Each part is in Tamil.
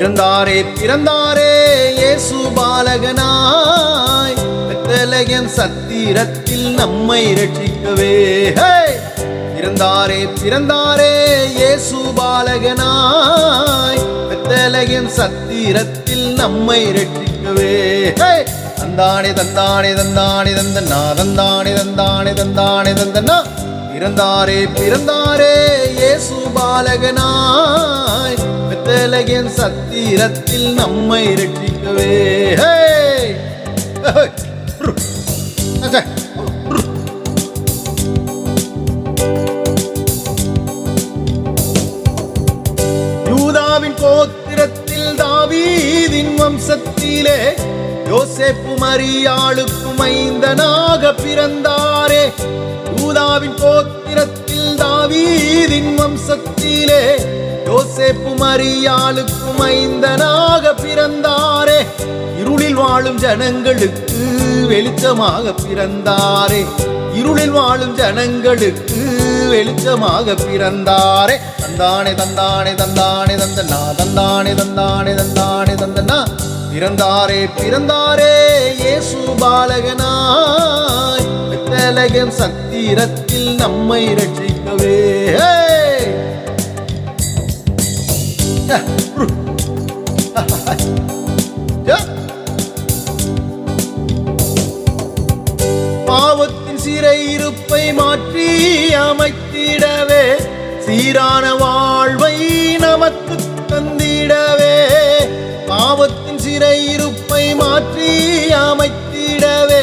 பிறந்தாரே பிறந்தாரே இயேசு பாலகனாய். பெத்தலகன் சத்திரத்தில் நம்மை ரட்சிக்கவே பிறந்தாரே பிறந்தாரே இயேசு பாலகனாய். பெத்தலகன் சத்திரத்தில் நம்மை ரட்சிக்கவே ஹே! தந்தானே தந்தானே தந்தானே தந்தனா தந்தானே தந்தானே தந்தானே தந்தனா பிறந்தாரே பிறந்தாரே இயேசு பாலகனாய். பெத்தலகன் சத்திரத்தில் நம்மை ரட்சிக்கவே யூதாவின் கோத்திரத்தில் தாவீதின் வம்சத்திலே யோசேப்பு மரியாளுக்கும் ஐந்தனாக பிறந்தாரே. ஊதாவின் கோத்திரத்தில் தாவீதின் வம்சத்திலே யோசேப்பு மரியாளுக்கும் ஐந்தனாக பிறந்தாரே. இருளில் வாழும் ஜனங்களுக்கு வெளிச்சமாக பிறந்தாரே. இருளில் வாழும் ஜனங்களுக்கு வெளிச்சமாக பிறந்தாரே. தந்தானே தந்தானே தந்தானே தந்தனா தந்தானே தந்தானே தந்தானே தந்தனா பிறந்தாரே பிறந்தாரே இயேசு பாலகனாய். பெத்தலகன் சத்திரத்தில் நம்மை ரட்சிக்கவே பாவத்தின் சிறை இருப்பை மாற்றி அமைத்திடவே சீரான வாழ்வை நமக்கு தந்திடவே. பாவத்தின் மாற்றி அமைத்திடவே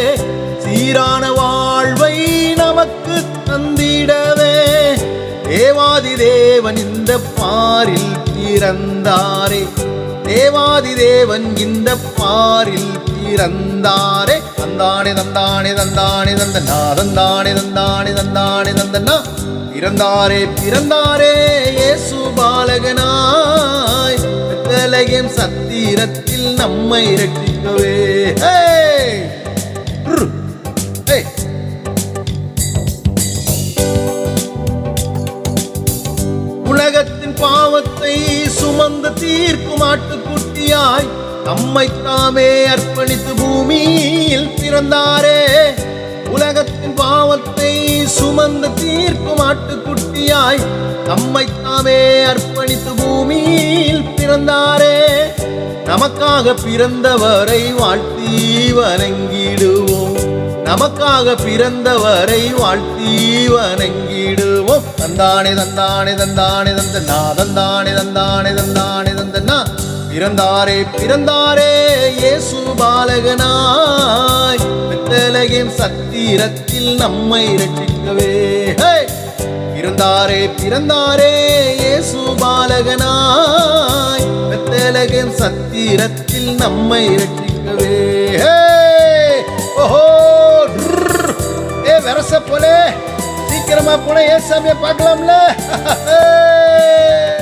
சீரான வாழ்வை நமக்கு தந்திடவே. தேவாதி தேவன் இந்த பாரில் பிறந்தாரே. தேவாதி தேவன் இந்த பாரில் பிறந்தாரே. தந்தானே தந்தானே தந்தானே தந்தனா தந்தானே தந்தானே தந்தானே தந்தனா பிறந்தாரே பிறந்தாரே இயேசு பாலகனாய். பெத்தலகன் சத்திரத்தில் நம்மை இரட்டி ஹே! உலகத்தின் பாவத்தை சுமந்து தீர்க்கும் ஆட்டுக்குட்டியாய் நம்மை தாமே அர்ப்பணித்து பூமியில் பிறந்தாரே. உலகத்தின் பாவத்தை சுமந்த தீர்க்கும் ஆட்டுக்குட்டியாய் நம்மை தாமே அர்ப்பணித்து பூமியில் பிறந்தாரே. நமக்காக பிறந்தவரை வாழ்த்தி வணங்கிடுவோம். நமக்காக பிறந்தவரை வாழ்த்தி வணங்கிடுவோம். தந்தானே தந்தானே தந்தானே தந்தனா தந்தானே தந்தானே தந்தானே தந்தனா பிறந்தாரே பிறந்தாரே இயேசு பாலகனாய். பெத்தலகின் சத்திரத்தில் நம்மை ரட்சிக்கவே ஹே! பிறந்தாரே பிறந்தாரே இயேசு பாலகனாய். பெத்தலகன் சத்திரத்தில் நம்மை ரட்சிக்கவே ஹே! ஓஹோ! ஏ வரச போலே. சீக்கிரமா போன ஏசாமிய பார்க்கலாம்ல.